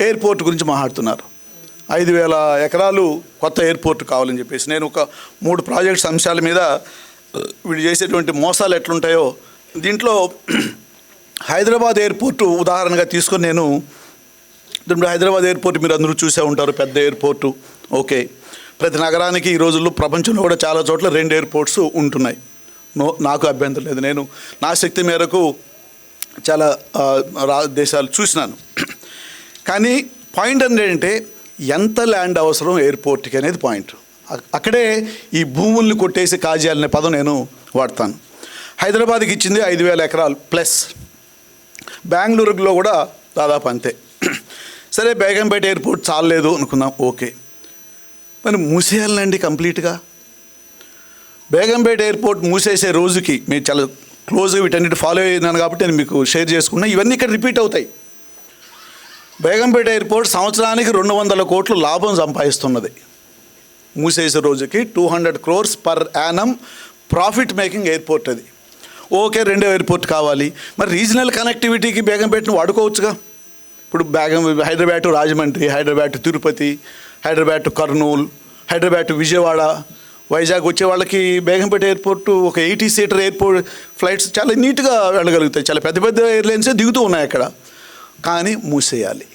Airport గురించి మాట్లాడుతున్నారు. ఐదు వేల ఎకరాలు కొత్త ఎయిర్పోర్ట్ కావాలని చెప్పేసి. నేను ఒక మూడు ప్రాజెక్ట్స్ అంశాల మీద వీడు వీళ్ళు చేసేటువంటి మోసాలు ఎట్లుంటాయో దీంట్లో హైదరాబాద్ ఎయిర్పోర్టు ఉదాహరణగా తీసుకొని నేను ఇప్పుడు హైదరాబాద్ ఎయిర్పోర్ట్ మీరు అందరూ చూసే ఉంటారు పెద్ద ఎయిర్పోర్టు. ఓకే. ప్రతి నగరానికి ఈ రోజుల్లో ప్రపంచంలో కూడా చాలా చోట్ల రెండు ఎయిర్పోర్ట్స్ ఉంటున్నాయి. నో నాకు అభ్యంతరం లేదు. నేను నా శక్తి మేరకు చాలా రా దేశాలు చూసినాను. కానీ పాయింట్ ఏంటంటే ఎంత ల్యాండ్ అవసరం ఎయిర్పోర్ట్కి అనేది పాయింట్. అక్కడే ఈ భూముల్ని కొట్టేసి కాజేయాలనే పదం నేను వాడతాను. హైదరాబాద్కి ఇచ్చింది ఐదు వేల ఎకరాలు ప్లస్. బెంగళూరులో కూడా దాదాపు అంతే. సరే బేగంపేట ఎయిర్పోర్ట్ చాలలేదు అనుకుందాం ఓకే. మరి మూసేయాలండి కంప్లీట్గా? బేగంపేట ఎయిర్పోర్ట్ మూసేసే రోజుకి మీరు చాలా క్లోజ్గా వీటన్నిటి ఫాలో అయినాను కాబట్టి నేను మీకు షేర్ చేసుకున్నా. ఇవన్నీ ఇక్కడ రిపీట్ అవుతాయి. బేగంపేట ఎయిర్పోర్ట్ సంవత్సరానికి రెండు వందల కోట్లు లాభం సంపాదిస్తున్నది. మూసేసే రోజుకి two hundred crores per annum profit making airport అది. ఓకే రెండో ఎయిర్పోర్ట్ కావాలి. మరి రీజనల్ కనెక్టివిటీకి బేగంపేటను వాడుకోవచ్చుగా? ఇప్పుడు Begum Hyderabad to Rajahmundry Hyderabad to Tirupati Hyderabad to Kurnool Hyderabad to Vijayawada Vizag వచ్చే వాళ్ళకి బేగంపేట ఎయిర్పోర్ట్ ఒక ఎయిటీ సీటర్ ఎయిర్పోర్ట్ ఫ్లైట్స్ చాలా నీట్గా వెళ్ళగలుగుతాయి. చాలా పెద్ద పెద్ద ఎయిర్లైన్సే దిగుతూ ఉన్నాయి అక్కడ. కానీ మూసేయాలి.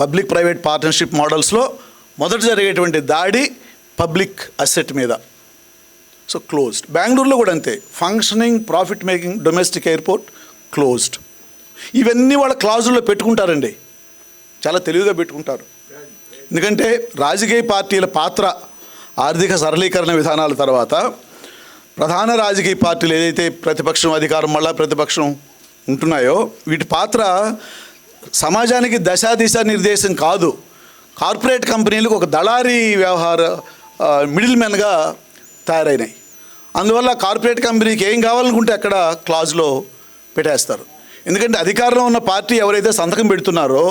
పబ్లిక్ ప్రైవేట్ పార్ట్నర్షిప్ మోడల్స్లో మొదట జరిగేటువంటి దాడి పబ్లిక్ అసెట్ మీద. సో క్లోజ్డ్ బెంగళూరులో కూడా అంతే. Functioning profit making domestic airport closed ఇవన్నీ వాళ్ళ క్లాజుల్లో పెట్టుకుంటారండి. చాలా తెలివిగా పెట్టుకుంటారు. ఎందుకంటే రాజకీయ పార్టీల పాత్ర ఆర్థిక సరళీకరణ విధానాల తర్వాత ప్రధాన రాజకీయ పార్టీలు ఏదైతే ప్రతిపక్షం అధికారం మళ్ళా ప్రతిపక్షం ఉంటున్నాయో వీటి పాత్ర సమాజానికి దశా దిశ నిర్దేశం కాదు. కార్పొరేట్ కంపెనీలకు ఒక దళారీ వ్యవహార మిడిల్ మ్యాన్గా తయారైనాయి. అందువల్ల కార్పొరేట్ కంపెనీకి ఏం కావాలనుకుంటే అక్కడ క్లాజ్లో పెట్టేస్తారు. ఎందుకంటే అధికారంలో ఉన్న పార్టీ ఎవరైతే సంతకం పెడుతున్నారో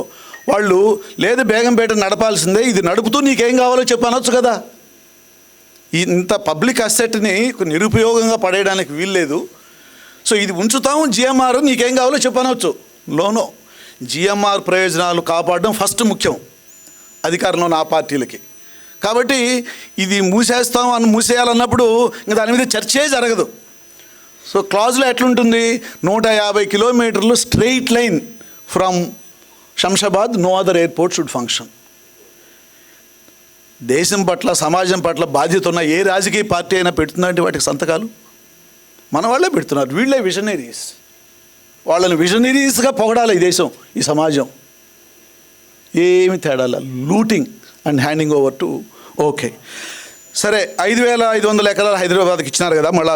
వాళ్ళు లేదు బేగంపేట నడపాల్సిందే ఇది నడుపుతూ నీకేం కావాలో చెప్పు అనొచ్చు కదా. ఇంత పబ్లిక్ అసెట్ని నిరుపయోగంగా పడేయడానికి వీల్లేదు. సో ఇది ఉంచుతాం జిఎంఆర్ నీకేం కావాలో చెప్పనవచ్చు లోనో జిఎంఆర్ ప్రయోజనాలు కాపాడడం ఫస్ట్ ముఖ్యం. అధికారంలో నా ఆ పార్టీలకి. కాబట్టి ఇది మూసేస్తాం అని మూసేయాలన్నప్పుడు ఇంకా దాని మీద చర్చే జరగదు. సో క్లాజ్లో ఎట్లుంటుంది? నూట యాభై కిలోమీటర్లు straight line from Shamshabad no other airport should function. దేశం పట్ల సమాజం పట్ల బాధ్యత ఉన్న ఏ రాజకీయ పార్టీ అయినా పెడుతుందంటే వాటికి సంతకాలు? మన వాళ్ళే పెడుతున్నారు. వీళ్ళే విజనరీస్ వాళ్ళని విజనరీస్గా పొగడాలి ఈ దేశం ఈ సమాజం. ఏమి తేడాల looting and handing over to okay సరే ఐదు వేల ఐదు వందల ఎకరాలు హైదరాబాద్కి ఇచ్చినారు కదా మళ్ళీ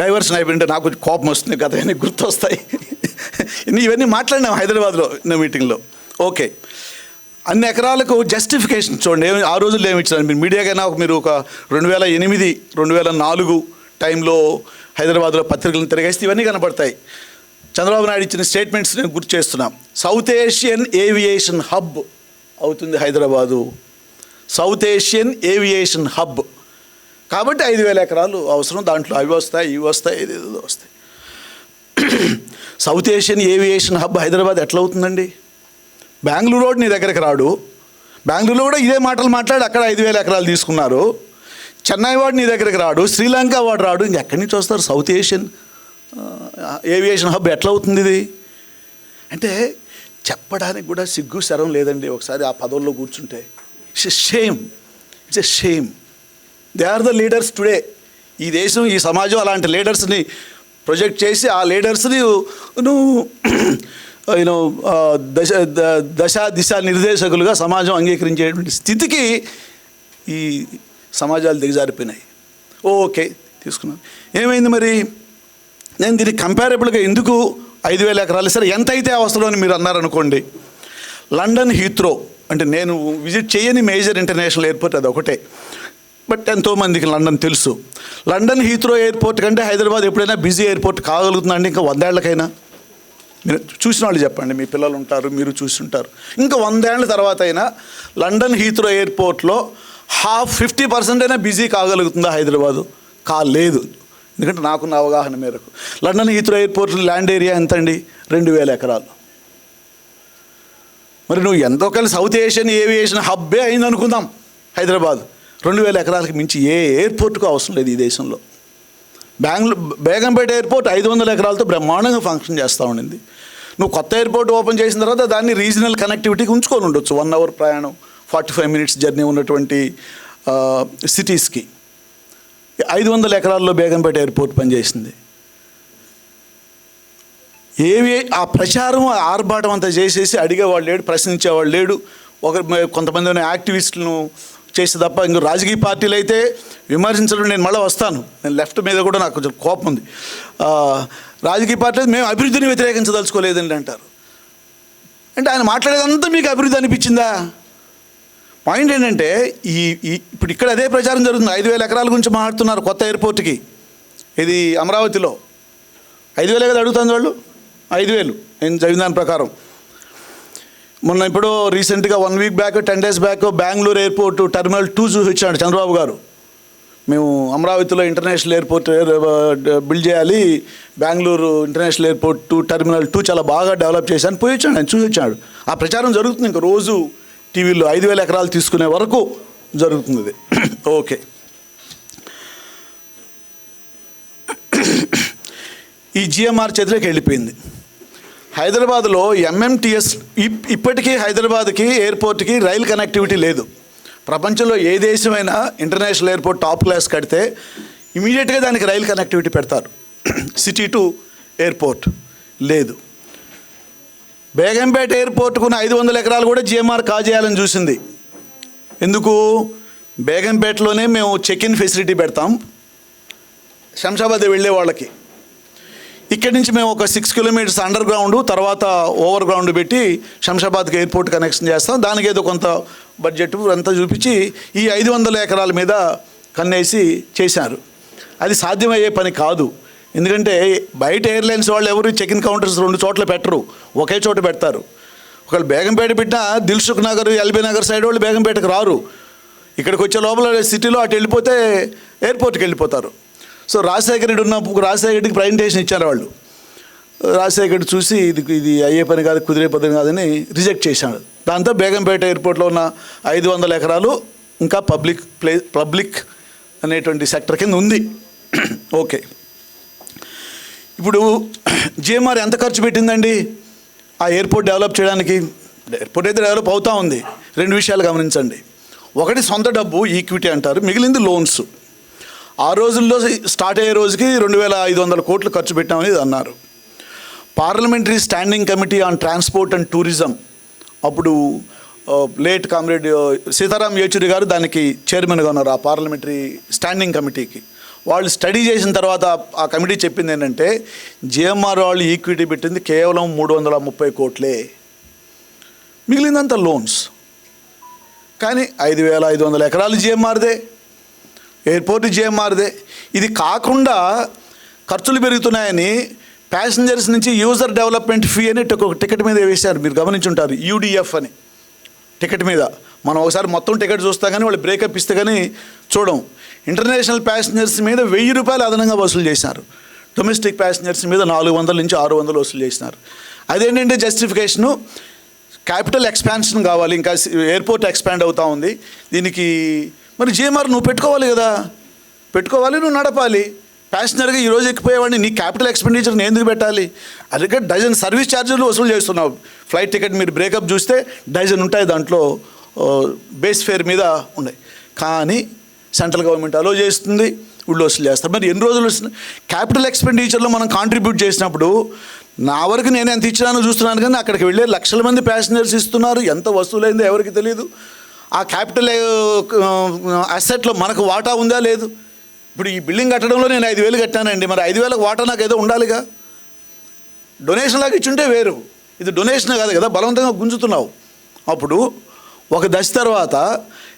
డైవర్షన్ అయిపోయింటే నాకు కొంచెం కోపం వస్తుంది కదా అని గుర్తొస్తాయి. ఇవన్నీ మాట్లాడినాం హైదరాబాద్లో నా మీటింగ్లో ఓకే అన్ని ఎకరాలకు జస్టిఫికేషన్ చూడండి. ఏమి ఆ రోజుల్లో ఏమి ఇచ్చినారు? మీరు మీడియాకైనా ఒక మీరు ఒక రెండు వేల ఎనిమిది రెండు వేల నాలుగు టైంలో హైదరాబాద్లో పత్రికలను తిరగేస్తే ఇవన్నీ కనబడతాయి. చంద్రబాబు నాయుడు ఇచ్చిన స్టేట్మెంట్స్ నేను గుర్తు చేస్తున్నాం. సౌత్ ఏషియన్ ఏవియేషన్ హబ్ అవుతుంది Hyderabad. South Asian aviation hub. కాబట్టి ఐదు వేల ఎకరాలు అవసరం. దాంట్లో అవి వస్తాయి ఇవి వస్తాయి ఏదేదో ఏదో వస్తాయి. South Asian aviation hub Hyderabad ఎట్లా అవుతుందండి? బెంగళూరు రోడ్ నీ దగ్గరికి రాడు. బెంగళూరులో కూడా ఇదే మాటలు మాట్లాడి అక్కడ ఐదు వేల ఎకరాలు తీసుకున్నారు. చెన్నై వాడు నీ దగ్గరికి రాడు శ్రీలంక వాడు రాడు ఇంకెక్కడి నుంచి వస్తారు? సౌత్ ఏషియన్ ఏవియేషన్ హబ్ ఎట్లా అవుతుంది ఇది? అంటే చెప్పడానికి కూడా సిగ్గు శరం లేదండి. ఒకసారి ఆ పదవుల్లో కూర్చుంటే. It's a shame it's a shame they are the leaders today ఈ దేశం ఈ సమాజం అలాంటి లీడర్స్ని ప్రొజెక్ట్ చేసి ఆ లీడర్స్ని నువ్వు యూనో దశ దశ దిశ నిర్దేశకులుగా సమాజం అంగీకరించేటువంటి స్థితికి ఈ సమాజాలు దిగజారిపోయినాయి. ఓకే తీసుకున్నాను. ఏమైంది మరి? నేను దీనికి కంపారబుల్గా ఎందుకు ఐదు వేల ఎకరాలు? సరే ఎంత అయితే అవసరం అని మీరు అన్నారనుకోండి లండన్ హీత్రో అంటే నేను విజిట్ చేయని మేజర్ ఇంటర్నేషనల్ ఎయిర్పోర్ట్ అది ఒకటే. బట్ ఎంతోమందికి లండన్ తెలుసు. లండన్ హీత్రో ఎయిర్పోర్ట్ కంటే హైదరాబాద్ ఎప్పుడైనా బిజీ ఎయిర్పోర్ట్ కాగలుగుతుందండి ఇంకా వందేళ్ళకైనా? మీరు చూసిన వాళ్ళు చెప్పండి మీ పిల్లలు ఉంటారు మీరు చూసి ఉంటారు. ఇంకా వందేళ్ళ తర్వాత అయినా లండన్ హీత్రో ఎయిర్పోర్ట్లో హాఫ్ ఫిఫ్టీ పర్సెంట్ అయినా బిజీ కాగలుగుతుందా హైదరాబాదు? కాలేదు. ఎందుకంటే నాకున్న అవగాహన మేరకు. London Heathrow airport land area ఎంత అండి రెండు వేల ఎకరాలు. మరి నువ్వు ఎంతో కలిసి సౌత్ ఏషియన్ ఏవియేషన్ హబ్బే అయింది అనుకుందాం హైదరాబాద్. రెండు వేల ఎకరాలకు మించి ఏ ఎయిర్పోర్ట్కు అవసరం లేదు ఈ దేశంలో. బెంగళూరు బేగంపేట ఎయిర్పోర్ట్ ఐదు వందల ఎకరాలతో బ్రహ్మాండంగా ఫంక్షన్ చేస్తూ ఉండింది. నువ్వు కొత్త ఎయిర్పోర్ట్ ఓపెన్ చేసిన తర్వాత దాన్ని రీజనల్ కనెక్టివిటీకి ఉంచుకొని ఉండొచ్చు. వన్ అవర్ ప్రయాణం. ఫార్టీ ఫైవ్ మినిట్స్ జర్నీ ఉన్నటువంటి సిటీస్కి ఐదు వందల ఎకరాల్లో బేగంపేట ఎయిర్పోర్ట్ పనిచేసింది. ఏవి ఆ ప్రచారం ఆర్భాటం అంతా చేసేసి అడిగేవాళ్ళు లేడు ప్రశ్నించేవాళ్ళు లేడు. ఒక కొంతమంది యాక్టివిస్టులను చేసి తప్ప ఇంకో రాజకీయ పార్టీలు అయితే విమర్శించడం నేను మళ్ళీ వస్తాను. నేను లెఫ్ట్ మీద కూడా నాకు కొంచెం కోపం ఉంది. రాజకీయ పార్టీలు మేము అభివృద్ధిని వ్యతిరేకించదలుచుకోలేదండి అంటారు. అంటే ఆయన మాట్లాడేదంతా మీకు అభివృద్ధి అనిపించిందా? పాయింట్ ఏంటంటే ఈ ఇప్పుడు ఇక్కడ అదే ప్రచారం జరుగుతుంది. ఐదు వేల ఎకరాల గురించి మాట్లాడుతున్నారు కొత్త ఎయిర్పోర్ట్కి. ఇది అమరావతిలో. ఐదు వేలే కదా అడుగుతుంది వాళ్ళు? ఐదు వేలు. నేను చదివిన దాని ప్రకారం. మొన్న ఇప్పుడు రీసెంట్గా one week back ten days back Bengaluru airport terminal two చూసి వచ్చాడు చంద్రబాబు గారు. మేము అమరావతిలో ఇంటర్నేషనల్ ఎయిర్పోర్ట్ బిల్డ్ చేయాలి. Bengaluru international airport two terminal two చాలా బాగా డెవలప్ చేశాను. పోయి వచ్చాడు ఆయన చూసి వచ్చాడు. ఆ ప్రచారం జరుగుతుంది ఇంక రోజు. టీవీలో ఐదు వేల ఎకరాలు తీసుకునే వరకు జరుగుతుంది ఓకే. ఈ జిఎంఆర్ చేతిలోకి వెళ్ళిపోయింది. హైదరాబాద్లో ఎంఎంటిఎస్ ఇప్పటికీ హైదరాబాద్కి ఎయిర్పోర్ట్కి రైల్ కనెక్టివిటీ లేదు. ప్రపంచంలో ఏ దేశమైనా ఇంటర్నేషనల్ ఎయిర్పోర్ట్ టాప్ క్లాస్ కడితే ఇమీడియట్గా దానికి రైల్ కనెక్టివిటీ పెడతారు. సిటీ టు ఎయిర్పోర్ట్ లేదు. బేగంపేట ఎయిర్పోర్ట్కున్న ఐదు వందల ఎకరాలు కూడా జిఎంఆర్ కాజేయాలని చూసింది. ఎందుకు? బేగంపేటలోనే మేము చెక్ ఇన్ ఫెసిలిటీ పెడతాం. శంషాబాద్ వెళ్ళే వాళ్ళకి. ఇక్కడి నుంచి మేము ఒక సిక్స్ కిలోమీటర్స్ అండర్ గ్రౌండ్ తర్వాత ఓవర్ గ్రౌండ్ పెట్టి శంషాబాద్కి ఎయిర్పోర్ట్ కనెక్షన్ చేస్తాం. దానికి ఏదో కొంత బడ్జెట్ అంతా చూపించి ఈ ఐదు వందల ఎకరాల మీద కన్నేసి చేశారు. అది సాధ్యమయ్యే పని కాదు. ఎందుకంటే బయట ఎయిర్లైన్స్ వాళ్ళు ఎవరు చెక్ ఇన్ కౌంటర్స్ రెండు చోట్ల పెట్టరు. ఒకే చోట పెడతారు. ఒకళ్ళు బేగంపేట పెట్టినా దిల్సుఖ్ నగర్ ఎల్బీ నగర్ సైడ్ వాళ్ళు బేగంపేటకు రారు. ఇక్కడికి వచ్చే లోపల సిటీలో అటు వెళ్ళిపోతే ఎయిర్పోర్ట్కి వెళ్ళిపోతారు. సో రాజశేఖర రెడ్డి ఉన్నప్పుడు రాజశేఖర రెడ్డికి ప్రజెంటేషన్ ఇచ్చారు వాళ్ళు. రాజశేఖర రెడ్డి చూసి ఇది ఇది అయ్యే పని కాదు కుదిరే పని కాదని రిజెక్ట్ చేశాడు దాంతో బేగంపేట ఎయిర్పోర్ట్లో ఉన్న ఐదు వందల ఎకరాలు ఇంకా పబ్లిక్ ప్లే పబ్లిక్ అనేటువంటి సెక్టర్ కింద ఉంది. ఓకే ఇప్పుడు జిఎంఆర్ ఎంత ఖర్చు పెట్టిందండి? ఆ ఎయిర్పోర్ట్ డెవలప్ చేయడానికి ఎయిర్పోర్ట్ అయితే డెవలప్ అవుతూ ఉంది. రెండు విషయాలు గమనించండి. ఒకటి సొంత డబ్బు ఈక్విటీ అంటారు. మిగిలింది లోన్స్. ఆ రోజుల్లో స్టార్ట్ అయ్యే రోజుకి రెండు వేల ఐదు వందల కోట్లు ఖర్చు పెట్టామని అన్నారు. Parliamentary standing committee on transport and tourism. అప్పుడు లేట్ కామ్రేడ్ సీతారాం యేచూరి గారు దానికి చైర్మన్గా ఉన్నారు ఆ పార్లమెంటరీ స్టాండింగ్ కమిటీకి. వాళ్ళు స్టడీ చేసిన తర్వాత ఆ కమిటీ చెప్పింది ఏంటంటే జిఎంఆర్ వాళ్ళు ఈక్విటీ పెట్టింది కేవలం మూడు వందల ముప్పై కోట్లే. మిగిలిందంతా లోన్స్. కానీ ఐదు వేల ఐదు వందల ఎకరాలు జిఎంఆర్దే. ఎయిర్పోర్ట్ జిఎంఆర్దే. ఇది కాకుండా ఖర్చులు పెరుగుతున్నాయని ప్యాసింజర్స్ నుంచి యూజర్ డెవలప్మెంట్ ఫీ అని ఒక టికెట్ మీద వేశారు. మీరు గమనించుంటారు. యూడిఎఫ్ అని. టికెట్ మీద. మనం ఒకసారి మొత్తం టికెట్ చూస్తా కానీ వాళ్ళు బ్రేకప్ ఇస్తే కానీ చూడం. ఇంటర్నేషనల్ ప్యాసింజర్స్ మీద వెయ్యి రూపాయలు అదనంగా వసూలు చేశారు డొమెస్టిక్ ప్యాసింజర్స్ మీద నాలుగు వందల నుంచి ఆరు వందలు వసూలు చేసినారు. అదేంటంటే జస్టిఫికేషను క్యాపిటల్ ఎక్స్పాన్షన్ కావాలి ఇంకా ఎయిర్పోర్ట్ ఎక్స్పాండ్ అవుతూ ఉంది. దీనికి మరి జిఎంఆర్ నువ్వు పెట్టుకోవాలి కదా. పెట్టుకోవాలి నువ్వు నడపాలి. ప్యాసింజర్గా ఈ రోజు ఎక్కిపోయేవాడిని నీ క్యాపిటల్ ఎక్స్పెండిచర్ నేను ఎందుకు పెట్టాలి? అదే డజన్ సర్వీస్ ఛార్జీలు వసూలు చేస్తున్నావు. ఫ్లైట్ టికెట్ మీరు బ్రేకప్ చూస్తే డజన్ ఉంటాయి దాంట్లో బేస్ ఫేర్ మీద ఉన్నాయి. కానీ సెంట్రల్ గవర్నమెంట్ అలో చేస్తుంది వీళ్ళు వసూలు చేస్తారు. మరి ఎన్ని రోజులు వస్తున్నాయి క్యాపిటల్ ఎక్స్పెండిచర్లో మనం కాంట్రిబ్యూట్ చేసినప్పుడు నా వరకు నేను ఎంత ఇచ్చినానో చూస్తున్నాను కానీ అక్కడికి వెళ్ళే లక్షల మంది ప్యాసింజర్స్ ఇస్తున్నారు. ఎంత వసూలైందో ఎవరికి తెలియదు ఆ క్యాపిటల్ అసెట్లో మనకు వాటా ఉందా లేదు? ఇప్పుడు ఈ బిల్డింగ్ కట్టడంలో నేను ఐదు వేలు కట్టానండి. మరి ఐదు వేలకు వాటా నాకు ఏదో ఉండాలిగా? డొనేషన్ లాగా ఇచ్చుంటే వేరు. ఇది డొనేషన్ కాదు కదా బలవంతంగా గుంజుతున్నావు. అప్పుడు ఒక దశ తర్వాత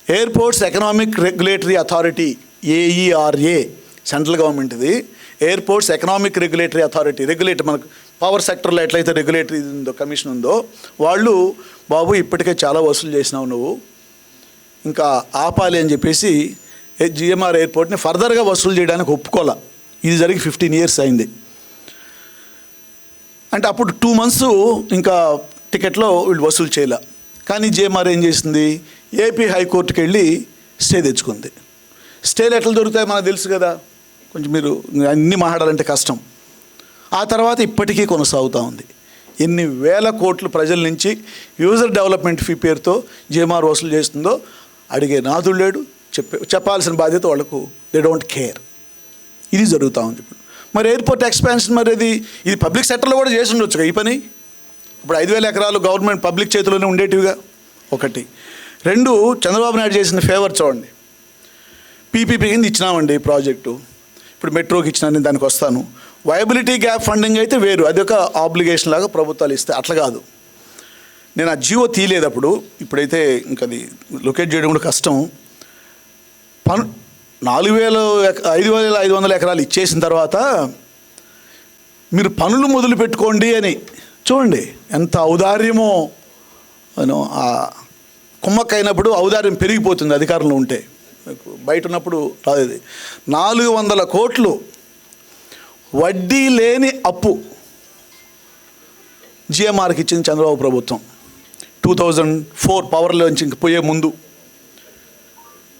airports economic regulatory authority AERA central గవర్నమెంట్ది airports economic regulatory authority regulator మనకు పవర్ సెక్టర్లో ఎట్లయితే రెగ్యులేటరీ ఉందో కమిషన్ ఉందో వాళ్ళు బాబు ఇప్పటికే చాలా వసూలు చేసినావు నువ్వు. ఇంకా ఆపాలి అని చెప్పేసి జిఎంఆర్ ఎయిర్పోర్ట్ని ఫర్దర్గా వసూలు చేయడానికి ఒప్పుకోలే. ఇది జరిగి ఫిఫ్టీన్ ఇయర్స్ అయింది. అంటే అప్పుడు టూ మంత్స్ ఇంకా టికెట్లో వీళ్ళు వసూలు చేయలే. కానీ జేఎంఆర్ ఏం చేసింది? ఏపీ హైకోర్టుకి వెళ్ళి స్టే తెచ్చుకుంది. స్టేలు ఎట్లా దొరుకుతాయో మనకు తెలుసు కదా. కొంచెం మీరు అన్ని మాట్లాడాలంటే కష్టం. ఆ తర్వాత ఇప్పటికీ కొనసాగుతూ ఉంది. ఎన్ని వేల కోట్లు ప్రజల నుంచి యూజర్ డెవలప్మెంట్ ఫీ పేరుతో జేఎంఆర్ వసూలు చేస్తుందో అడిగే నాదుడు లేడు. చెప్పే చెప్పాల్సిన బాధ్యత వాళ్ళకు దే డోంట్ కేర్ ఇది జరుగుతూ ఉంది ఇప్పుడు. మరి ఎయిర్పోర్ట్ ఎక్స్పాన్షన్ మరి ఇది ఇది పబ్లిక్ సెక్టర్లో కూడా చేసి ఉండొచ్చు ఈ పని? ఇప్పుడు ఐదు వేల ఎకరాలు గవర్నమెంట్ పబ్లిక్ చేతిలోనే ఉండేటివిగా. ఒకటి. రెండు చంద్రబాబు నాయుడు చేసిన ఫేవర్ చూడండి. పీపీపీ కింద ఇచ్చినామండి ఈ ప్రాజెక్టు. ఇప్పుడు మెట్రోకి ఇచ్చినా నేను దానికి వస్తాను. వయబిలిటీ గ్యాప్ ఫండింగ్ అయితే వేరు. అది ఒక ఆబ్లిగేషన్ లాగా ప్రభుత్వాలు ఇస్తాయి అట్లా కాదు. నేను ఆ జియో తీయలేదు అప్పుడు ఇప్పుడైతే ఇంకా అది లొకేట్ చేయడం కూడా కష్టం. పను నాలుగు వేల ఐదు వేల ఐదు వందల ఎకరాలు ఇచ్చేసిన తర్వాత మీరు పనులు మొదలు పెట్టుకోండి అని. చూడండి ఎంత ఔదార్యమో. అను కుమ్మక్కైనప్పుడు ఔదార్యం పెరిగిపోతుంది అధికారంలో ఉంటే. బయట ఉన్నప్పుడు రాదు ఇది. నాలుగు వందల కోట్లు వడ్డీ లేని అప్పు జిఎంఆర్కి ఇచ్చింది చంద్రబాబు ప్రభుత్వం. టూ థౌజండ్ ఫోర్ పవర్లోంచి ఇంక పోయే ముందు.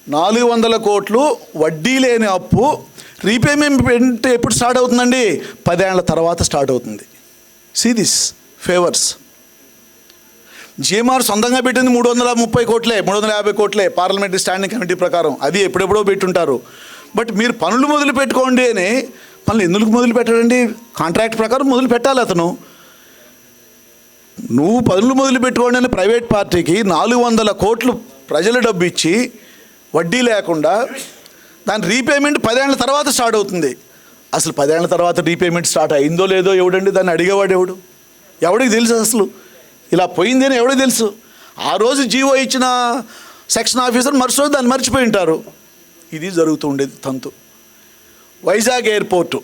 నాలుగు వందల కోట్లు వడ్డీ లేని అప్పు రీపేమెంట్ ఎప్పుడు స్టార్ట్ అవుతుందండి? పదేళ్ళ తర్వాత స్టార్ట్ అవుతుంది. సీ దిస్ ఫేవర్స్ జిఎంఆర్ సొంతంగా పెట్టింది మూడు వందల ముప్పై కోట్లే మూడు వందల యాభై కోట్లే పార్లమెంటరీ స్టాండింగ్ కమిటీ ప్రకారం. అది ఎప్పుడెప్పుడో పెట్టుంటారు. బట్ మీరు పనులు మొదలు పెట్టుకోండి అని పనులు ఎందుకు మొదలు పెట్టడండి కాంట్రాక్ట్ ప్రకారం మొదలు పెట్టాలి అతను. నువ్వు పనులు మొదలు పెట్టుకోండి అని ప్రైవేట్ పార్టీకి నాలుగు వందల కోట్లు ప్రజల డబ్బు ఇచ్చి వడ్డీ లేకుండా దాని రీపేమెంట్ పదేళ్ళ తర్వాత స్టార్ట్ అవుతుంది. అసలు పదేళ్ళ తర్వాత రీపేమెంట్ స్టార్ట్ అయిందో లేదో ఎవడండి దాన్ని అడిగేవాడు ఎవడు ఎవడికి తెలుసు అసలు? ఇలా పోయింది అని ఎవడో తెలుసు? ఆ రోజు జీవో ఇచ్చిన సెక్షన్ ఆఫీసర్ మరుసో దాన్ని మర్చిపోయి ఉంటారు. ఇది జరుగుతూ ఉండేది తంతు. వైజాగ్ ఎయిర్పోర్టు.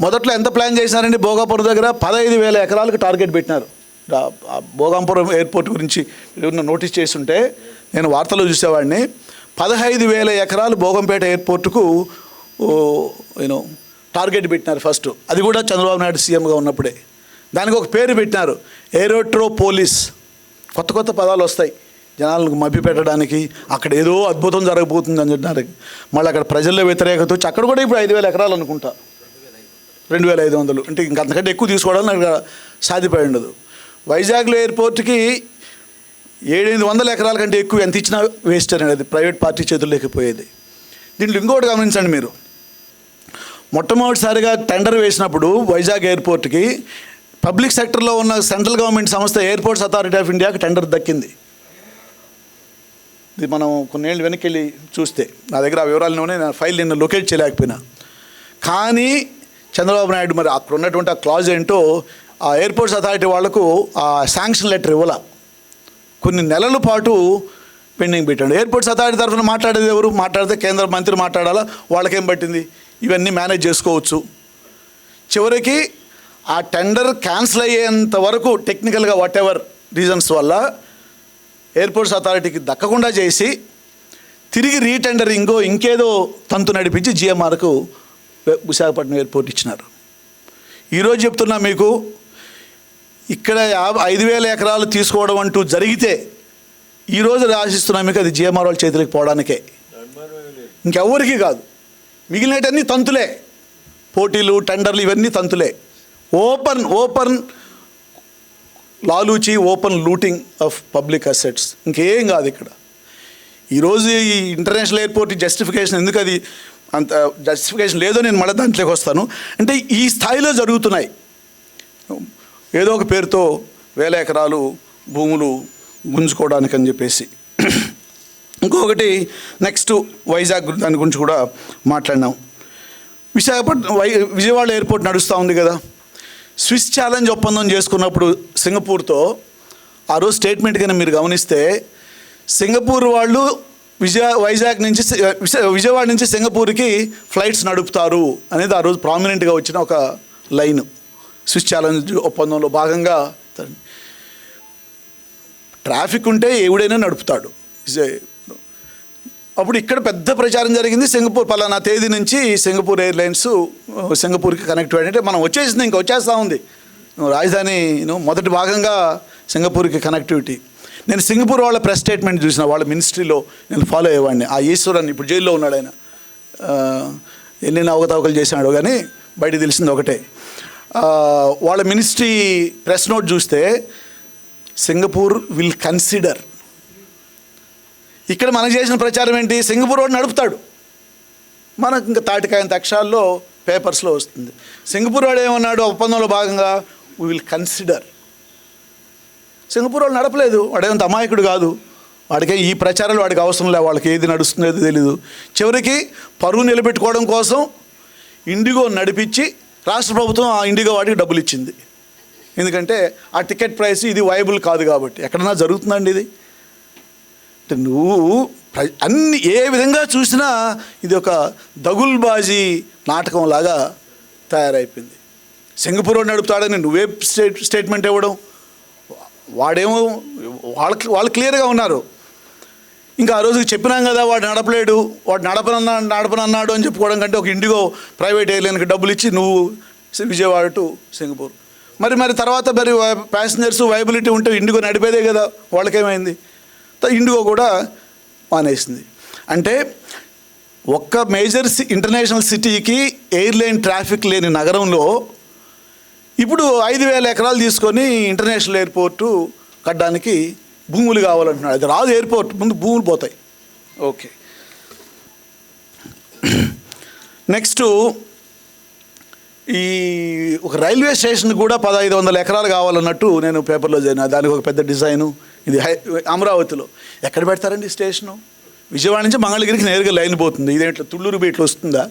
మొదట్లో ఎంత ప్లాన్ చేశారండి? భోగాపురం దగ్గర పదహైదు వేల ఎకరాలకు టార్గెట్ పెట్టినారు. ఆ- భోగాపురం ఎయిర్పోర్ట్ గురించి నోటీస్ చేస్తుంటే నేను వార్తలు చూసేవాడిని. పదహైదు వేల ఎకరాలు భోగంపేట ఎయిర్పోర్టుకు నేను టార్గెట్ పెట్టినారు ఫస్ట్. అది కూడా చంద్రబాబు నాయుడు సీఎంగా ఉన్నప్పుడే. దానికి ఒక పేరు పెట్టినారు. ఏరోట్రోపోలిస్. కొత్త కొత్త పదాలు వస్తాయి. జనాలకు మభ్య పెట్టడానికి అక్కడ ఏదో అద్భుతం జరగబోతుంది అని చెప్పినారు మళ్ళీ అక్కడ ప్రజల్లో వ్యతిరేకత వచ్చి అక్కడ కూడా ఇప్పుడు ఐదు వేల ఎకరాలు అనుకుంటా. రెండు వేల ఐదు వందలు. అంటే ఇంక అంతకంటే ఎక్కువ తీసుకోవడం నాకు సాధ్యపడి ఉండదు. వైజాగ్లో ఎయిర్పోర్ట్కి ఏడెనిమిది వందల ఎకరాల కంటే ఎక్కువ ఎంత ఇచ్చినా వేస్ట్ అనేది ప్రైవేట్ పార్టీ చేతుల్లోకి పోయేది దీంట్లో ఇంకోటి గమనించండి మీరు. మొట్టమొదటిసారిగా టెండర్ వేసినప్పుడు వైజాగ్ ఎయిర్పోర్ట్కి పబ్లిక్ సెక్టర్లో ఉన్న సెంట్రల్ గవర్నమెంట్ సంస్థ ఎయిర్పోర్ట్స్ అథారిటీ ఆఫ్ ఇండియాకి టెండర్ దక్కింది. ఇది మనం కొన్నేళ్ళు వెనక్కి వెళ్ళి చూస్తే నా దగ్గర ఆ వివరాలలోనే ఫైల్ నిన్న లొకేట్ చేయలేకపోయినా. కానీ చంద్రబాబు నాయుడు మరి అక్కడ ఉన్నటువంటి ఆ క్లాజ్ ఏంటో ఆ ఎయిర్పోర్ట్స్ అథారిటీ వాళ్ళకు ఆ శాంక్షన్ లెటర్ ఇవ్వాల. కొన్ని నెలల పాటు పెండింగ్ పెట్టాడు. ఎయిర్పోర్ట్స్ అథారిటీ తరఫున మాట్లాడేది ఎవరు? మాట్లాడితే కేంద్ర మంత్రి మాట్లాడాలా? వాళ్ళకేం పట్టింది? ఇవన్నీ మేనేజ్ చేసుకోవచ్చు. చివరికి ఆ టెండర్ క్యాన్సిల్ అయ్యేంత వరకు టెక్నికల్గా వాట్ ఎవర్ రీజన్స్ వల్ల ఎయిర్పోర్ట్స్ అథారిటీకి దక్కకుండా చేసి తిరిగి రీటెండరింగో ఇంకేదో తంతు నడిపించి జిఎంఆర్కు విశాఖపట్నం ఎయిర్పోర్ట్ ఇచ్చినారు. ఈరోజు చెప్తున్నా మీకు ఇక్కడ యాభై ఐదు వేల ఎకరాలు తీసుకోవడం అంటూ జరిగితే ఈరోజు ఆశిస్తున్నా మీకు అది జిఎంఆర్ వాళ్ళ చేతులకు పోవడానికే. ఇంకెవ్వరికి కాదు. మిగిలినటన్నీ తంతులే. పోటీలు టెండర్లు ఇవన్నీ తంతులే. Open open లాలూచి open looting of public assets. ఇంకేం కాదు ఇక్కడ. ఈరోజు ఈ ఇంటర్నేషనల్ ఎయిర్పోర్ట్ జస్టిఫికేషన్ ఎందుకు అది అంత జస్టిఫికేషన్ లేదో నేను మళ్ళీ దాంట్లోకి వస్తాను. అంటే ఈ స్థాయిలో జరుగుతున్నాయి. ఏదో ఒక పేరుతో వేల ఎకరాలు భూములు గుంజుకోవడానికి అని చెప్పేసి. ఇంకొకటి నెక్స్ట్ వైజాగ్ దాని గురించి కూడా మాట్లాడినాం. విశాఖపట్నం వై విజయవాడ ఎయిర్పోర్ట్ నడుస్తూ ఉంది కదా. స్విస్ ఛాలెంజ్ ఒప్పందం చేసుకున్నప్పుడు సింగపూర్తో ఆ రోజు స్టేట్మెంట్ కానీ మీరు గమనిస్తే సింగపూర్ వాళ్ళు విజయ వైజాగ్ నుంచి విజయవాడ నుంచి సింగపూర్కి ఫ్లైట్స్ నడుపుతారు అనేది ఆ రోజు ప్రామినెంట్గా వచ్చిన ఒక లైన్ స్విస్ ఛాలెంజ్ ఒప్పందంలో భాగంగా ట్రాఫిక్ ఉంటే ఎవడైనా నడుపుతాడు. ఇస్ అప్పుడు ఇక్కడ పెద్ద ప్రచారం జరిగింది. సింగపూర్ పలానా తేదీ నుంచి సింగపూర్ ఎయిర్లైన్స్ సింగపూర్కి కనెక్ట్ అంటే మనం వచ్చేసింది ఇంకా వచ్చేస్తూ ఉంది. రాజధాని మొదటి భాగంగా సింగపూర్కి కనెక్టివిటీ నేను సింగపూర్ వాళ్ళ ప్రెస్ స్టేట్మెంట్ చూసిన వాళ్ళ మినిస్ట్రీలో నేను ఫాలో అయ్యేవాడిని. ఆ ఈశ్వరన్ ఇప్పుడు జైల్లో ఉన్నాడు ఆయన. ఎన్ని అవకతవకలు చేశాడు కానీ బయట తెలిసింది ఒకటే. వాళ్ళ మినిస్ట్రీ ప్రెస్ నోట్ చూస్తే సింగపూర్ విల్ కన్సిడర్ ఇక్కడ మనకు చేసిన ప్రచారం ఏంటి? సింగపూర్ వాడు నడుపుతాడు. మనకు ఇంకా తాటికాయంత అక్షరాల్లో పేపర్స్లో వస్తుంది. సింగపూర్ వాడు ఏమన్నాడు? ఒప్పందంలో భాగంగా వీ విల్ కన్సిడర్ సింగపూర్ వాళ్ళు నడపలేదు. వాడేమంత అమాయకుడు కాదు. వాడికి ఈ ప్రచారాలు వాడికి అవసరం లేదు వాళ్ళకి ఏది నడుస్తుందో తెలియదు తెలీదు. చివరికి పరువు నిలబెట్టుకోవడం కోసం ఇండిగో నడిపించి రాష్ట్ర ప్రభుత్వం ఆ ఇండిగో వాడికి డబ్బులు ఇచ్చింది. ఎందుకంటే ఆ టికెట్ ప్రైస్ ఇది వైబుల్ కాదు కాబట్టి. ఎక్కడన్నా జరుగుతుందండి ఇది? నువ్వు ప్ర- అన్ని ఏ విధంగా చూసినా ఇది ఒక దగుల్బాజీ నాటకం లాగా తయారైపోయింది. సింగపూర్ నడుపుతాడని నువ్వే స్టేట్ స్టేట్మెంట్ ఇవ్వడం. వాడేమో వాళ్ళకి వాళ్ళు క్లియర్గా ఉన్నారు. ఇంకా ఆ రోజుకి చెప్పినాం కదా వాడు నడపలేడు వాడు నడపనన్నా నడపనన్నాడు అని చెప్పుకోవడం కంటే ఒక ఇండిగో ప్రైవేట్ ఎయిర్లైన్కి డబ్బులు ఇచ్చి నువ్వు విజయవాడ టు సింగపూర్. మరి మరి తర్వాత మరి ప్యాసింజర్స్ వైబిలిటీ ఉంటే ఇండిగో నడిపేదే కదా వాళ్ళకేమైంది? ఇండిగో కూడా మానేసింది. అంటే ఒక్క మేజర్ సి ఇంటర్నేషనల్ సిటీకి ఎయిర్లైన్ ట్రాఫిక్ లేని నగరంలో ఇప్పుడు ఐదు వేల ఎకరాలు తీసుకొని ఇంటర్నేషనల్ ఎయిర్పోర్టు కట్టడానికి భూములు కావాలంటున్నాడు. అది రాదు ఎయిర్పోర్ట్ ముందు భూములు పోతాయి. ఓకే. నెక్స్ట్ ఈ ఒక రైల్వే స్టేషన్ కూడా పదహైదు వందల ఎకరాలు కావాలన్నట్టు నేను పేపర్లో చదివిన. దానికి ఒక పెద్ద డిజైను. ఇది హై అమరావతిలో. ఎక్కడ పెడతారండి స్టేషను? విజయవాడ నుంచి మంగళగిరికి నేరుగా లైన్ పోతుంది. ఇదేంట్లో తుళ్ళూరు బీట్లు వస్తుందా?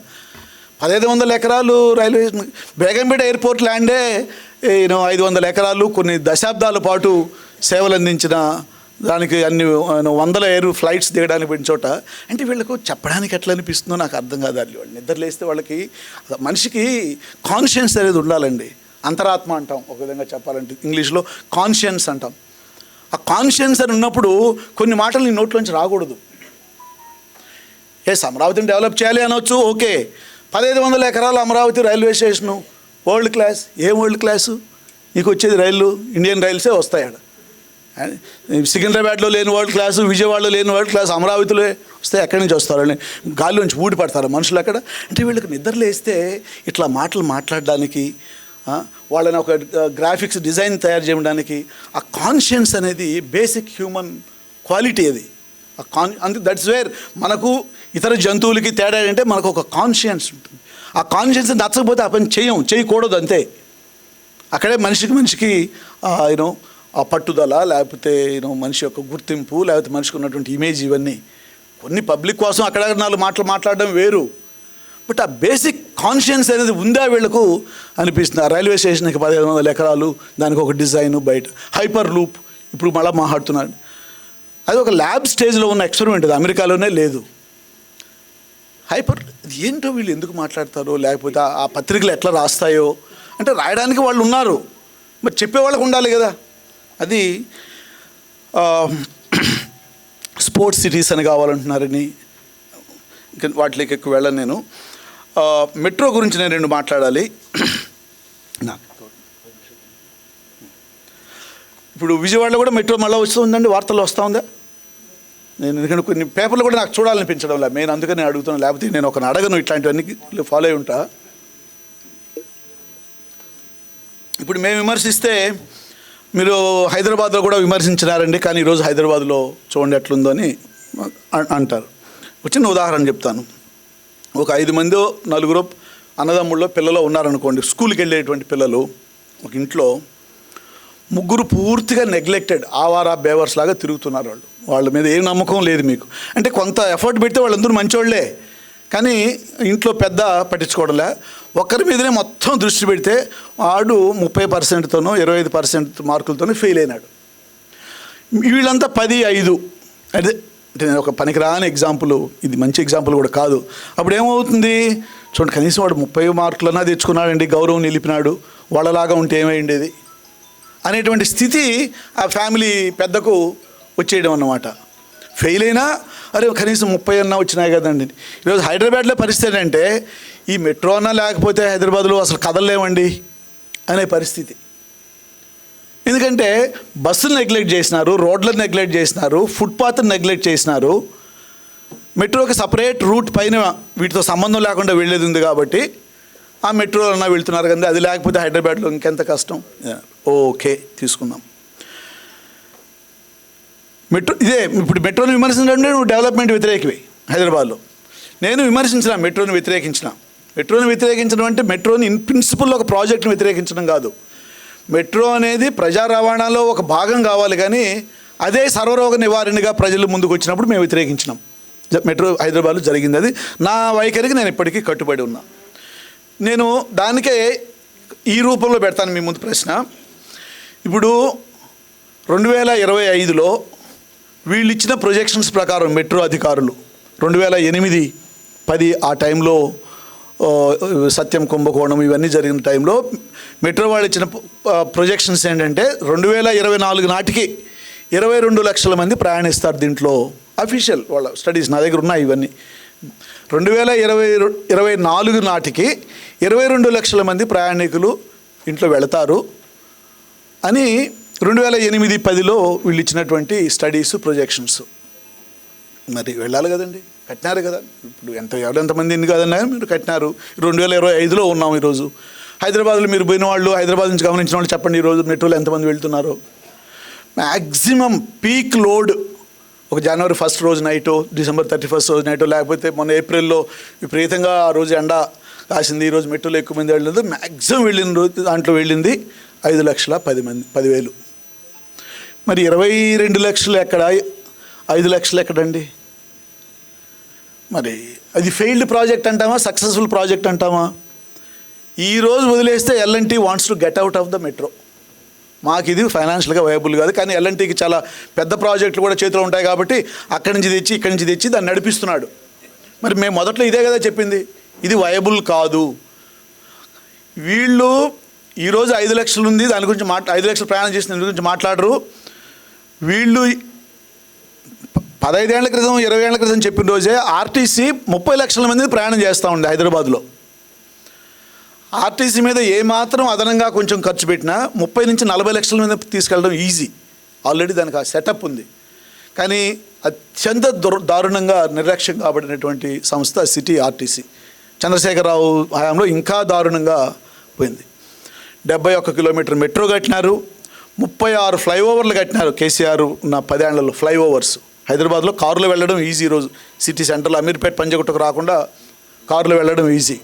పదహైదు వందల ఎకరాలు రైల్వే బేగంపేట ఎయిర్పోర్ట్ ల్యాండే నేను ఐదు వందల ఎకరాలు కొన్ని దశాబ్దాల పాటు సేవలు అందించిన దానికి అన్ని వందల ఎయిర్ ఫ్లైట్స్ దిగడానికి పోయిన చోట అంటే వీళ్ళకు చెప్పడానికి ఎట్లా అనిపిస్తుందో నాకు అర్థం కాదు అది. వాళ్ళు నిద్ర లేస్తే వాళ్ళకి మనిషికి కాన్షియన్స్ అనేది ఉండాలండి. అంతరాత్మ అంటాం ఒక విధంగా చెప్పాలంటే ఇంగ్లీష్లో కాన్షియన్స్ అంటాం. ఆ కాన్షియన్స్ అని ఉన్నప్పుడు కొన్ని మాటలు నీ నోట్లోంచి రాకూడదు. ఎస్ అమరావతిని డెవలప్ చేయాలి అనొచ్చు ఓకే. పదహైదు వందల ఎకరాల Amaravati railway station world class ఏం వరల్డ్ క్లాసు నీకు వచ్చేది రైళ్ళు ఇండియన్ రైల్సే వస్తాయి ఆడ. సికింద్రాబాద్లో లేని వరల్డ్ క్లాసు విజయవాడలో లేని వరల్డ్ క్లాస్ అమరావతిలో వస్తే ఎక్కడి నుంచి వస్తారని గాలిలోంచి ఊడి పడతారు మనుషులు అక్కడ. అంటే వీళ్ళకి నిద్రలేస్తే ఇట్లా మాటలు మాట్లాడడానికి వాళ్ళని ఒక గ్రాఫిక్స్ డిజైన్ తయారు చేయడానికి ఆ కాన్షియన్స్ అనేది బేసిక్ హ్యూమన్ క్వాలిటీ అది. ఆ కాన్ అందు దట్స్ వేర్ మనకు ఇతర జంతువులకి తేడా ఏంటంటే మనకు ఒక కాన్షియన్స్ ఉంటుంది. ఆ కాన్షియన్స్ నచ్చకపోతే ఆ పని చేయం చేయకూడదు అంతే. అక్కడే మనిషికి మనిషికి యూనో ఆ పట్టుదల లేకపోతే యూనో మనిషి యొక్క గుర్తింపు లేకపోతే మనిషికి ఉన్నటువంటి ఇమేజ్ ఇవన్నీ. కొన్ని పబ్లిక్ కోసం అక్కడ నాలుగు మాటలు మాట్లాడడం వేరు. బట్ ఆ బేసిక్ కాన్షియన్స్ అనేది ఉందా వీళ్ళకు? అనిపిస్తుంది. ఆ రైల్వే స్టేషన్కి పదిహేను వందల ఎకరాలు దానికి ఒక డిజైన్ బయట. హైపర్ లూప్ ఇప్పుడు మళ్ళీ మాట్లాడుతున్నాడు. అది ఒక ల్యాబ్ స్టేజ్లో ఉన్న ఎక్స్పెరిమెంట్ అది అమెరికాలోనే లేదు. హైపర్ ఏంటో వీళ్ళు ఎందుకు మాట్లాడతారో? లేకపోతే ఆ- ఆ పత్రికలు ఎట్లా రాస్తాయో? అంటే రాయడానికి వాళ్ళు ఉన్నారు. మరి చెప్పేవాళ్ళకు ఉండాలి కదా. అది స్పోర్ట్స్ సిటీస్ అని కావాలంటున్నారని ఇంకా వాటిలోకి ఎక్కువ వెళ్ళను నేను. మెట్రో గురించి నేను రెండు మాట్లాడాలి. నాకు ఇప్పుడు విజయవాడలో కూడా మెట్రో మళ్ళీ వస్తుందండి వార్తల్లో వస్తూ ఉందా? నేను ఎందుకంటే కొన్ని పేపర్లు కూడా నాకు చూడాలనిపించడం లేదు నేను అందుకని అడుగుతాను లేకపోతే నేను ఒక అడగను ఇట్లాంటివన్నీ ఫాలో అయి ఉంటా. ఇప్పుడు మేము విమర్శిస్తే మీరు హైదరాబాద్లో కూడా విమర్శించినారండి కానీ ఈరోజు హైదరాబాద్లో చూడండి ఎట్లుందో అని అంటారు. ఒక చిన్న ఉదాహరణ చెప్తాను. ఒక ఐదు మంది నలుగురు అన్నదమ్ముళ్ళు పిల్లలు ఉన్నారనుకోండి స్కూల్కి వెళ్ళేటువంటి పిల్లలు ఒక ఇంట్లో ముగ్గురు పూర్తిగా నెగ్లెక్టెడ్ ఆవారా బేవర్స్ లాగా తిరుగుతున్నారు వాళ్ళు. వాళ్ళ మీద ఏం నమ్మకం లేదు మీకు. అంటే కొంత ఎఫర్ట్ పెడితే వాళ్ళందరూ మంచోళ్ళే కానీ ఇంట్లో పెద్ద పట్టించుకోవడంలే. ఒకరి మీదనే మొత్తం దృష్టి పెడితే వాడు ముప్పై పర్సెంట్తోనో ఇరవై ఐదు పర్సెంట్ మార్కులతోనో ఫెయిల్ అయినాడు. వీళ్ళంతా పది ఐదు. అదే అంటే నేను ఒక పనికిరాని ఎగ్జాంపుల్ ఇది మంచి ఎగ్జాంపుల్ కూడా కాదు. అప్పుడు ఏమవుతుంది? చూడండి కనీసం వాడు ముప్పై మార్కులన్నా తెచ్చుకున్నాడండి గౌరవం నిలిపినాడు వాళ్ళలాగా ఉంటే ఏమైండేది? అనేటువంటి స్థితి ఆ ఫ్యామిలీ పెద్దకు వచ్చేయడం అన్నమాట. ఫెయిల్ అయినా అరే కనీసం ముప్పై అన్నా వచ్చినాయి కదండి. ఈరోజు హైదరాబాద్లో పరిస్థితి ఏంటంటే ఈ మెట్రో అన్నా లేకపోతే హైదరాబాద్లో అసలు కదలలేమండి అనే పరిస్థితి. ఎందుకంటే బస్సులు నెగ్లెక్ట్ చేసినారు రోడ్లను నెగ్లెక్ట్ చేసినారు ఫుట్పాత్ని నెగ్లెక్ట్ చేసినారు. మెట్రోకి సపరేట్ రూట్ పైన వీటితో సంబంధం లేకుండా వెళ్ళేది ఉంది కాబట్టి ఆ మెట్రో అన్నా వెళ్తున్నారు కదా అది లేకపోతే హైదరాబాద్లో ఇంకెంత కష్టం? ఓకే తీసుకుందాం. మెట్రో ఇదే ఇప్పుడు మెట్రోని విమర్శించడం నువ్వు డెవలప్మెంట్ వ్యతిరేకవి హైదరాబాద్లో. నేను విమర్శించిన మెట్రోని వ్యతిరేకించిన. మెట్రోని వ్యతిరేకించడం అంటే మెట్రోని ఇన్ ప్రిన్సిపల్ ఒక ప్రాజెక్ట్ని వ్యతిరేకించడం కాదు. మెట్రో అనేది ప్రజా రవాణాలో ఒక భాగం కావాలి కానీ అదే సర్వరోగ నివారణగా ప్రజలు ముందుకు వచ్చినప్పుడు మేము వ్యతిరేకించినాం. జ- మెట్రో హైదరాబాద్లో జరిగింది అది. నా వైఖరికి నేను ఇప్పటికీ కట్టుబడి ఉన్నా. నేను దానికే ఈ రూపంలో పెడతాను మీ ముందు ప్రశ్న. ఇప్పుడు రెండు వేల ఇరవై ఐదులో వీళ్ళు ఇచ్చిన ప్రొజెక్షన్స్ ప్రకారం మెట్రో అధికారులు రెండు వేల ఎనిమిది పది ఆ టైంలో సత్యం కుంభకోణం ఇవన్నీ జరిగిన టైంలో మెట్రో వాళ్ళు ఇచ్చిన ప్రొజెక్షన్స్ ఏంటంటే రెండు వేల ఇరవై నాలుగు నాటికి ఇరవై రెండు లక్షల మంది ప్రయాణిస్తారు దీంట్లో అఫీషియల్ వాళ్ళ స్టడీస్ నా దగ్గర ఉన్నాయి ఇవన్నీ. రెండు వేల ఇరవై ఇరవై నాలుగు నాటికి ఇరవై రెండు లక్షల మంది ప్రయాణికులు ఇంట్లో వెళతారు అని రెండు వేల ఎనిమిది పదిలో వీళ్ళు ఇచ్చినటువంటి స్టడీస్ ప్రొజెక్షన్స్. మరి వెళ్ళాలి కదండి. కట్టినారు కదా. ఇప్పుడు ఎంత ఎవరెంతమంది ఎన్ని కాదన్నా మీరు కట్టినారు. రెండు వేల ఇరవై ఐదులో ఉన్నాం ఈరోజు. హైదరాబాద్లో మీరు పోయిన వాళ్ళు హైదరాబాద్ నుంచి గమనించిన వాళ్ళు చెప్పండి ఈరోజు మెట్రోలో ఎంతమంది వెళ్తున్నారు. మ్యాక్సిమం పీక్ లోడ్ ఒక జనవరి ఫస్ట్ రోజు నైటో డిసెంబర్ థర్టీ ఫస్ట్ రోజు నైటో లేకపోతే మొన్న ఏప్రిల్లో విపరీతంగా ఆ రోజు ఎండ కాసింది. ఈరోజు మెట్రోలో ఎక్కువ మంది వెళ్ళలేదు. మ్యాక్సిమం వెళ్ళిన రోజు దాంట్లో వెళ్ళింది ఐదు లక్షల పది మంది పదివేలు. మరి ఇరవై రెండు లక్షలు ఎక్కడ? ఐదు లక్షలు ఎక్కడండి? మరి అది ఫెయిల్డ్ ప్రాజెక్ట్ అంటామా? సక్సెస్ఫుల్ ప్రాజెక్ట్ అంటామా? ఈరోజు వదిలేస్తే LNT wants to get out of the metro మాకు ఇది ఫైనాన్షియల్గా వైబుల్ కాదు కానీ ఎల్ఎన్టీకి చాలా పెద్ద ప్రాజెక్టులు కూడా చేతిలో ఉంటాయి కాబట్టి అక్కడి నుంచి తెచ్చి ఇక్కడి నుంచి తెచ్చి దాన్ని నడిపిస్తున్నాడు. మరి మేము మొదట్లో ఇదే కదా చెప్పింది ఇది వయబుల్ కాదు. వీళ్ళు ఈరోజు ఐదు లక్షలు ఉంది దాని గురించి మాట్లా ఐదు లక్షలు ప్రయాణం చేసిన దాని గురించి మాట్లాడరు. వీళ్ళు పదహైదేళ్ళ క్రితం ఇరవై ఏళ్ళ క్రితం చెప్పిన రోజే ఆర్టీసీ ముప్పై లక్షల మందిని ప్రయాణం చేస్తూ ఉంది హైదరాబాద్లో. ఆర్టీసీ మీద ఏమాత్రం అదనంగా కొంచెం ఖర్చు పెట్టినా ముప్పై నుంచి నలభై లక్షల మీద తీసుకెళ్ళడం ఈజీ. ఆల్రెడీ దానికి ఆ సెటప్ ఉంది. కానీ అత్యంత దుర్ దారుణంగా నిర్లక్ష్యం కాబడినటువంటి సంస్థ సిటీ ఆర్టీసీ. చంద్రశేఖరరావు హయాంలో ఇంకా దారుణంగా పోయింది. డెబ్బై ఒక్క కిలోమీటర్ మెట్రో కట్టినారు. ముప్పై ఆరు ఫ్లైఓవర్లు కట్టినారు కేసీఆర్ ఉన్న పదేళ్ళలో ఫ్లైఓవర్స్. హైదరాబాద్లో కారులో వెళ్ళడం ఈజీ రోజు. సిటీ సెంటర్లో అమీర్పేట పంజగుట్టకు రాకుండా కారులో వెళ్ళడం ఈజీ.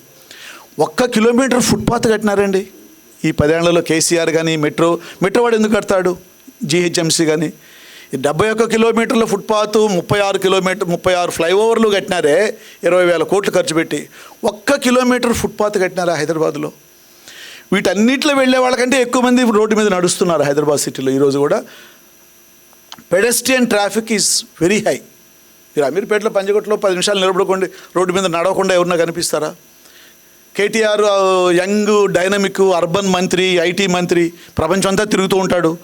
ఒక్క కిలోమీటర్ ఫుట్పాత్ కట్టినారండి. ఈ పదేళ్ళలో కేసీఆర్ కానీ మెట్రో మెట్రో వాడు ఎందుకు కడతాడు? జీహెచ్ఎంసీ కానీ ఈ డెబ్బై ఒక్క కిలోమీటర్ల ఫుట్పాత్ ముప్పై ఆరు కిలోమీటర్ ముప్పై ఆరు ఫ్లైఓవర్లు కట్టినారే ఇరవై వేల కోట్లు ఖర్చు పెట్టి. ఒక్క కిలోమీటర్ ఫుట్పాత్ కట్టినారా హైదరాబాద్లో? వీటన్నిటిలో వెళ్ళే వాళ్ళకంటే ఎక్కువ మంది రోడ్డు మీద నడుస్తున్నారు హైదరాబాద్ సిటీలో ఈరోజు కూడా. Pedestrian traffic is very high. మీరు అమీర్పేటలో పంజగుట్టలో పది నిమిషాలు నిలబడుకోండి రోడ్డు మీద నడవకుండా ఎవరన్నా కనిపిస్తారా? కేటీఆర్ యంగ్ డైనమిక్ అర్బన్ మంత్రి ఐటీ మంత్రి ప్రపంచం అంతా తిరుగుతూ ఉంటాడు.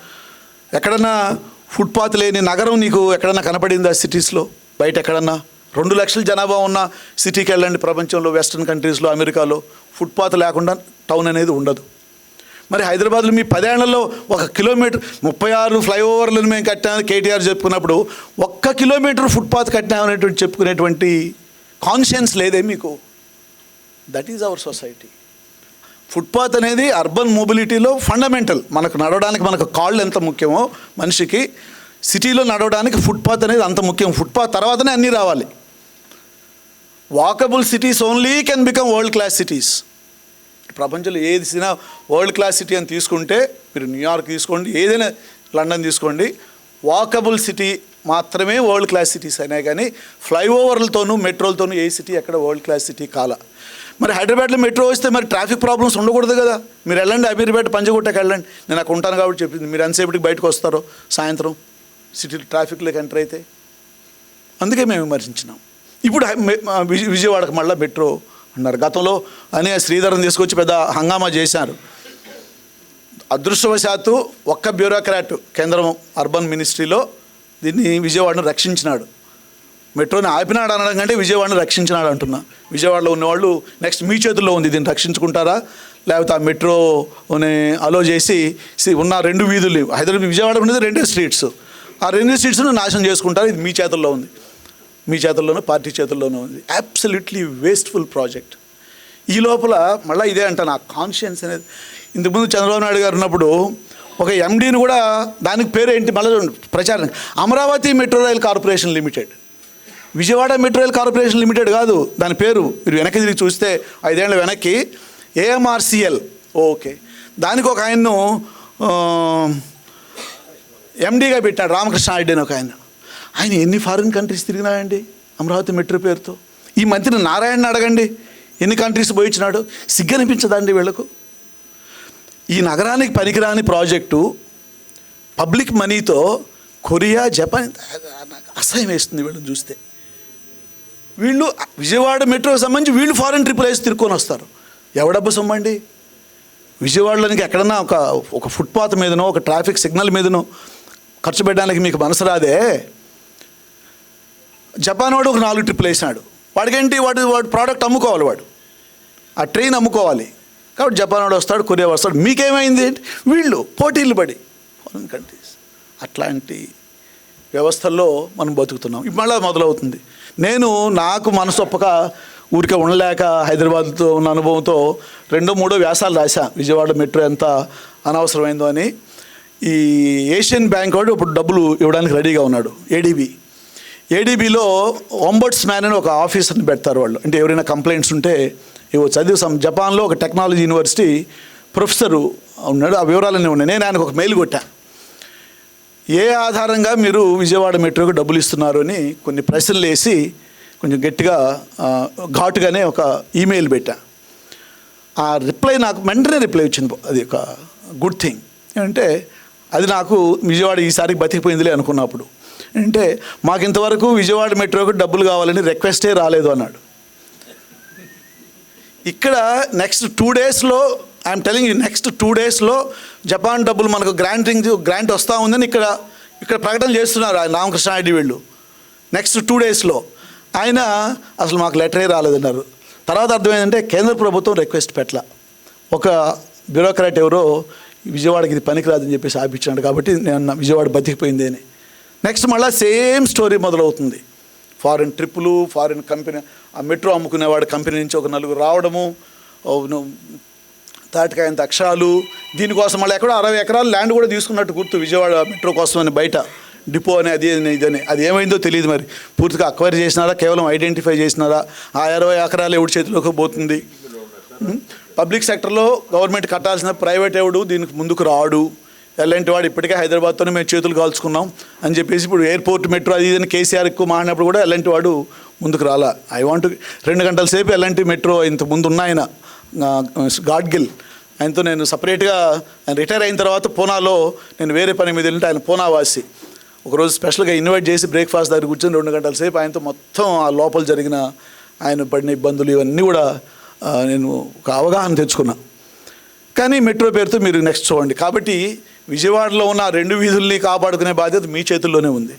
ఎక్కడన్నా ఫుట్పాత్ లేని నగరం నీకు ఎక్కడన్నా కనపడిందా సిటీస్లో? బయట ఎక్కడన్నా? రెండు లక్షల జనాభా ఉన్న సిటీకి వెళ్ళండి ప్రపంచంలో వెస్ట్రన్ కంట్రీస్లో అమెరికాలో. ఫుట్పాత్ లేకుండా టౌన్ అనేది ఉండదు. మరి హైదరాబాద్లో మీ పదేళ్ళలో ఒక కిలోమీటర్ ముప్పై ఆరు ఫ్లైఓవర్లను మేము కట్టామని కేటీఆర్ చెప్పుకున్నప్పుడు ఒక్క కిలోమీటర్ ఫుట్పాత్ కట్టామనేటువంటి చెప్పుకునేటువంటి కాన్షియన్స్ లేదే మీకు? That is our society footpath అనేది అర్బన్ మొబిలిటీలో ఫండమెంటల్ మనకు నడవడానికి మనకు కాళ్ళు ఎంత ముఖ్యమో మనిషికి సిటీలో నడవడానికి ఫుట్పాత్ అనేది అంత ముఖ్యం. ఫుట్పాత్ తర్వాతనే అన్నీ రావాలి. Walkable cities only can become world class cities ప్రపంచంలో ఏది సినిమా వరల్డ్ క్లాస్ సిటీ అని తీసుకుంటే మీరు న్యూయార్క్ తీసుకోండి ఏదైనా లండన్ తీసుకోండి. వాకబుల్ సిటీ మాత్రమే వరల్డ్ క్లాస్ సిటీస్ అయినాయి కానీ ఫ్లైఓవర్లతోనూ మెట్రోలతోనూ ఏ సిటీ ఎక్కడ వరల్డ్ క్లాస్ సిటీ కాల. మరి హైదరాబాద్లో మెట్రో వస్తే మరి ట్రాఫిక్ ప్రాబ్లమ్స్ ఉండకూడదు కదా. మీరు వెళ్ళండి అమీర్పేట పంజగుట్టకి వెళ్ళండి. నేను అక్కడ ఉంటాను కాబట్టి చెప్పింది. మీరు ఎంతసేపటికి బయటకు వస్తారో సాయంత్రం సిటీ ట్రాఫిక్లోకి ఎంటర్ అయితే. అందుకే మేము విమర్శించినాం. ఇప్పుడు విజయవాడకు మళ్ళీ మెట్రో అన్నారు. గతంలో అనే శ్రీధరన్ తీసుకొచ్చి పెద్ద హంగామా చేశారు. అదృష్టవశాత్తు ఒక్క బ్యూరోక్రాట్ కేంద్రం అర్బన్ మినిస్ట్రీలో దీన్ని విజయవాడను రక్షించినాడు. మెట్రోని ఆపినాడు అనడం కంటే విజయవాడను రక్షించినాడు అంటున్నా. విజయవాడలో ఉన్నవాళ్ళు నెక్స్ట్ మీ చేతుల్లో ఉంది దీన్ని రక్షించుకుంటారా? లేకపోతే ఆ మెట్రోని అలో చేసి ఉన్న రెండు వీధులు హైదరాబాద్ విజయవాడ ఉన్నది రెండే స్ట్రీట్స్. ఆ రెండు స్ట్రీట్స్ను నాశనం చేసుకుంటారు? ఇది మీ చేతుల్లో ఉంది. మీ చేతుల్లోనూ పార్టీ చేతుల్లోనూ ఉంది. అబ్సల్యూట్లీ వేస్ట్ఫుల్ ప్రాజెక్ట్ ఈ లోపల మళ్ళీ ఇదే అంట నా కాన్షియన్స్ అనేది. ఇంతకుముందు చంద్రబాబు నాయుడు గారు ఉన్నప్పుడు ఒక ఎండీని కూడా దానికి పేరు ఏంటి మళ్ళీ ప్రచారం. Amaravati metro rail corporation limited. Vijayawada metro rail corporation limited కాదు దాని పేరు మీరు వెనక్కి తిరిగి చూస్తే ఐదేళ్ళ వెనక్కి ఏఎంఆర్సిఎల్ ఓకే. దానికి ఒక ఆయన్ను ఎండీగా పెట్టాడు రామకృష్ణ రెడ్డి అని ఒక ఆయన ఆయన ఎన్ని ఫారిన్ కంట్రీస్ తిరిగినాయండి? అమరావతి మెట్రో పేరుతో. ఈ మధ్యన నారాయణ అడగండి. ఎన్ని కంట్రీస్ పోయించినాడు సిగ్గనిపించదండి వీళ్ళకు. ఈ నగరానికి పనికిరాని ప్రాజెక్టు పబ్లిక్ మనీతో కొరియా జపాన్ అసహ్యం వేస్తుంది వీళ్ళని చూస్తే. వీళ్ళు విజయవాడ మెట్రోకి సంబంధించి వీళ్ళు ఫారెన్ ట్రిపుల్ వేసి తిరుక్కొని వస్తారు. ఎవడబ్బు సొమ్మండి? విజయవాడలోనికి ఎక్కడన్నా ఒక ఒక ఫుట్పాత్ మీదనో ఒక ట్రాఫిక్ సిగ్నల్ మీదనో ఖర్చు పెట్టడానికి మీకు మనసు రాదే? జపాన్ వాడు ఒక నాలుగు ట్రిప్పులు వేసినాడు. వాడికేంటి? వాడు వాడు ప్రోడక్ట్ అమ్ముకోవాలి వాడు. ఆ ట్రైన్ అమ్ముకోవాలి. కాబట్టి జపాన్ వాడు వస్తాడు కొరియా వస్తాడు. మీకేమైంది? ఏంటి వీళ్ళు పోటీలు పడి ఫారిన్ కంట్రీస్ అట్లాంటి వ్యవస్థల్లో మనం బతుకుతున్నాం. ఇప్పుడు మళ్ళీ మొదలవుతుంది. నేను నాకు మనసు ఒప్పక ఊరికే ఉండలేక హైదరాబాద్తో ఉన్న అనుభవంతో రెండో మూడో వ్యాసాలు రాశా. విజయవాడ మెట్రో ఎంత అనవసరమైందో అని. ఈ ఏషియన్ బ్యాంక్ వాడు ఇప్పుడు డబ్బులు ఇవ్వడానికి రెడీగా ఉన్నాడు. ఏడీబీ ఏడీబీలో ఒంబర్డ్స్ మ్యాన్ అని ఒక ఆఫీసర్ని పెడతారు వాళ్ళు. అంటే ఎవరైనా కంప్లైంట్స్ ఉంటే ఇవో చదివి సమ్ జపాన్లో ఒక టెక్నాలజీ యూనివర్సిటీ ప్రొఫెసరు ఉన్నాడు. ఆ వివరాలన్నీ ఉన్నాయి. నేను ఆయనకు ఒక మెయిల్ కొట్టా. ఏ ఆధారంగా మీరు విజయవాడ మెట్రోకి డబ్బులు ఇస్తున్నారు అని కొన్ని ప్రశ్నలు వేసి కొంచెం గట్టిగా ఘాటుగానే ఒక ఈమెయిల్ పెట్టా. ఆ రిప్లై నాకు వెంటనే రిప్లై వచ్చింది. అది ఒక గుడ్ థింగ్ ఏంటంటే అది నాకు విజయవాడ ఈసారి బతికిపోయిందిలే అనుకున్నప్పుడు. అంటే మాకు ఇంతవరకు విజయవాడ మెట్రోకి డబ్బులు కావాలని రిక్వెస్టే రాలేదు అన్నాడు. ఇక్కడ నెక్స్ట్ టూ డేస్లో I'm telling you next two డేస్లో జపాన్ డబ్బులు మనకు గ్రాంటింగ్ గ్రాంట్ వస్తూ ఉందని ఇక్కడ ఇక్కడ ప్రకటన చేస్తున్నారు ఆయన రామకృష్ణారెడ్డి వీళ్ళు. నెక్స్ట్ టూ డేస్లో ఆయన అసలు మాకు లెటరే రాలేదన్నారు. తర్వాత అర్థమైందంటే కేంద్ర ప్రభుత్వం రిక్వెస్ట్ పెట్టల. ఒక బ్యూరోక్రాట్ ఎవరో విజయవాడకి ఇది పనికిరాదని చెప్పేసి ఆపించాడు కాబట్టి నేను విజయవాడ బతికిపోయింది అని. నెక్స్ట్ మళ్ళీ సేమ్ స్టోరీ మొదలవుతుంది. ఫారిన్ ట్రిప్పులు ఫారిన్ కంపెనీ ఆ మెట్రో అమ్ముకునేవాడు కంపెనీ నుంచి ఒక నలుగురు రావడము తాటికాయంత అక్షరాలు దీనికోసం మళ్ళీ ఎక్కడో అరవై ఎకరాలు ల్యాండ్ కూడా తీసుకున్నట్టు గుర్తు విజయవాడ మెట్రో కోసం అని బయట డిపో అని అది అని ఇదని అది ఏమైందో తెలియదు మరి. పూర్తిగా అక్వైర్ చేసినారా? కేవలం ఐడెంటిఫై చేసినారా? ఆ ఇరవై ఎకరాలు ఎవడి చేతిలోకి పోతుంది? పబ్లిక్ సెక్టర్లో గవర్నమెంట్ కట్టాల్సిన ప్రైవేట్ ఎవడు? దీనికి ముందుకు రాడు. ఎలాంటి వాడు ఇప్పటికే హైదరాబాద్తోనే మేము చేతులు కాల్చుకున్నాం అని చెప్పేసి ఇప్పుడు ఎయిర్పోర్ట్ మెట్రో అది ఇది కేసీఆర్ ఎక్కువ మాడినప్పుడు కూడా ఎలాంటి వాడు ముందుకు రాలా. ఐ వాంట్ రెండు గంటల సేపు ఎలాంటి మెట్రో ఇంత ముందు ఉన్న ఆయన గాడ్గిల్ ఆయనతో నేను సపరేట్గా ఆయన రిటైర్ అయిన తర్వాత పూనాలో నేను వేరే పని మీద వెళ్ళింటే ఆయన పూనావాసి ఒకరోజు స్పెషల్గా ఇన్వైట్ చేసి బ్రేక్ఫాస్ట్ దగ్గర కూర్చొని రెండు గంటల సేపు ఆయనతో మొత్తం ఆ లోపల జరిగిన ఆయన పడిన ఇబ్బందులు ఇవన్నీ కూడా నేను ఒక అవగాహన తెచ్చుకున్నా. కానీ మెట్రో పేరుతో మీరు నెక్స్ట్ చూడండి. కాబట్టి విజయవాడలో ఉన్న రెండు వీధుల్ని కాపాడుకునే బాధ్యత మీ చేతుల్లోనే ఉంది.